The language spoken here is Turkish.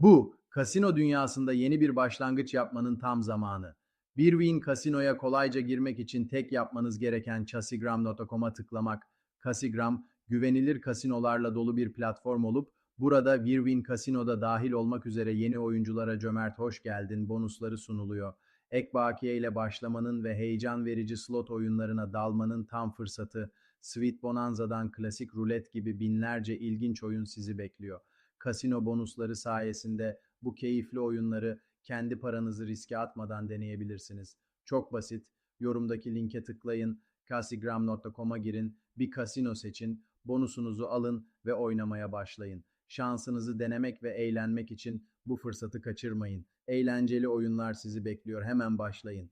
Bu, kasino dünyasında yeni bir başlangıç yapmanın tam zamanı. Bir Win Kasino'ya kolayca girmek için tek yapmanız gereken chasigram.com'a tıklamak. Kasigram, güvenilir kasinolarla dolu bir platform olup, burada Wirwin Kasino'da dahil olmak üzere yeni oyunculara cömert hoş geldin bonusları sunuluyor. Ek bakiye ile başlamanın ve heyecan verici slot oyunlarına dalmanın tam fırsatı. Sweet Bonanza'dan klasik rulet gibi binlerce ilginç oyun sizi bekliyor. Kasino bonusları sayesinde bu keyifli oyunları kendi paranızı riske atmadan deneyebilirsiniz. Çok basit. Yorumdaki linke tıklayın, kasigram.com'a girin, bir kasino seçin, bonusunuzu alın ve oynamaya başlayın. Şansınızı denemek ve eğlenmek için bu fırsatı kaçırmayın. Eğlenceli oyunlar sizi bekliyor. Hemen başlayın.